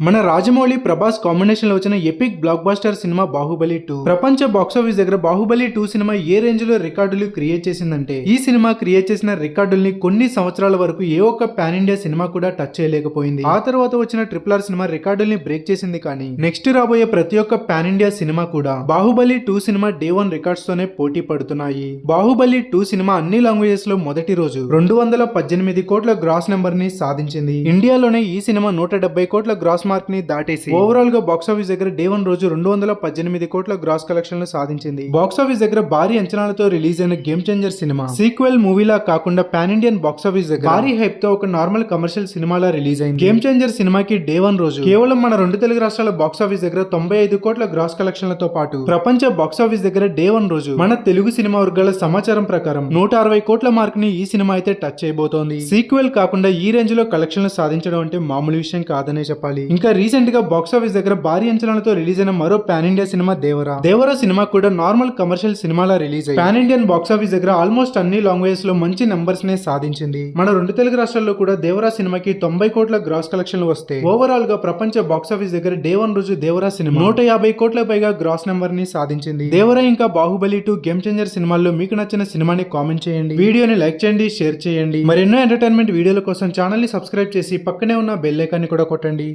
మన రాజమౌళి ప్రభాస్ కాంబినేషన్లో వచ్చిన epic blockbuster cinema Baahubali two ప్రపంచ బాక్సాఫీస్ దగ్గర బాహుబలి టూ సినిమా ఏ రేంజ్లో రికార్డులు క్రియేట్ చేసిందంటే ఈ సినిమా క్రియేట్ చేసిన రికార్డుల్ని కొన్ని సంవత్సరాల వరకు ఏ ఒక్క పాన్ ఇండియా సినిమా కూడా టచ్ చేయలేకపోయింది. ఆ తర్వాత వచ్చిన ట్రిపుల్ ఆర్ సినిమా రికార్డుల్ని బ్రేక్ చేసింది కానీ నెక్స్ట్ రాబోయే ప్రతి ఒక్క పాన్ ఇండియా సినిమా కూడా Baahubali two cinema day one records తోనే పోటీ పడుతున్నాయి. బాహుబలి టూ సినిమా అన్ని లాంగ్వేజెస్లో మొదటి రోజు రెండు వందల పద్దెనిమిది కోట్ల గ్రాస్ నెంబర్ని సాధించింది. ఇండియాలోనే ఈ సినిమా నూట డెబ్బై కోట్ల గ్రాస్ మార్క్ని దాటేసి ఓవరాల్గా బాక్సాఫీస్ దగ్గర డే వన్ రోజు రెండు వందల పద్దెనిమిది కోట్ల గ్రాస్ కలెక్షన్లు సాధించింది. బాక్సాఫీస్ దగ్గర భారీ అంచనాలతో రిలీజ్ అయిన గేమ్ చేంజర్ సినిమా. సీక్వెల్ మూవీలా కాకుండా పాన్ ఇండియన్ బాక్సాఫీస్ దగ్గర భారీ హైప్తో ఒక నార్మల్ కమర్షియల్ సినిమాలా రిలీజ్ అయింది. గేమ్ చేంజర్ సినిమాకి డే వన్ రోజు కేవలం మన రెండు తెలుగు రాష్ట్రాల బాక్సాఫీస్ దగ్గర తొంభై ఐదు కోట్ల గ్రాస్ కలెక్షన్లతో పాటు ప్రపంచ బాక్సాఫీస్ దగ్గర డే వన్ రోజు మన తెలుగు సినిమా వర్గాల సమాచారం ప్రకారం నూట అరవై కోట్ల మార్క్ని ఈ సినిమా అయితే టచ్ చేయబోతోంది. సీక్వెల్ కాకుండా ఈ రేంజ్లో కలెక్షన్లు సాధించడం అంటే మామూలు విషయం కాదనే చెప్పాలి. ఇంకా రీసెంట్గా బాక్సాఫీస్ దగ్గర భారీ అంచనాలతో రిలీజ్ అయిన మరో pan India cinema Devara. Devara cinema కూడా నార్మల్ కమర్షియల్ సినిమాలా రిలీజ్ అయ్యి పాన్ ఇండియన్ బాక్సాఫీస్ దగ్గర ఆల్మోస్ట్ అన్ని లాంగ్వేజెస్లో మంచి నంబర్స్ నే సాధించింది. మన రెండు తెలుగు రాష్ట్రాల్లో కూడా దేవరా సినిమాకి తొంభై కోట్ల గ్రాస్ కలెక్షన్లు వస్తే ఓవరాల్గా ప్రపంచ బాక్సాఫీస్ దగ్గర డే వన్ రోజు దేవరా సినిమా నూట యాభై కోట్ల పైగా గ్రాస్ నెంబర్ని సాధించింది. దేవరా ఇంకా బాహుబలి టూ గేమ్ చేంజర్ సినిమాల్లో మీకు నచ్చిన సినిమాని కామెంట్ చేయండి. వీడియోని లైక్ చేయండి షేర్ చేయండి. మరెన్నో ఎంటర్టైన్మెంట్ వీడియోల కోసం ఛానల్ని సబ్స్క్రైబ్ చేసి పక్కనే ఉన్న బెల్ ఐకాన్ని కూడా కొట్టండి.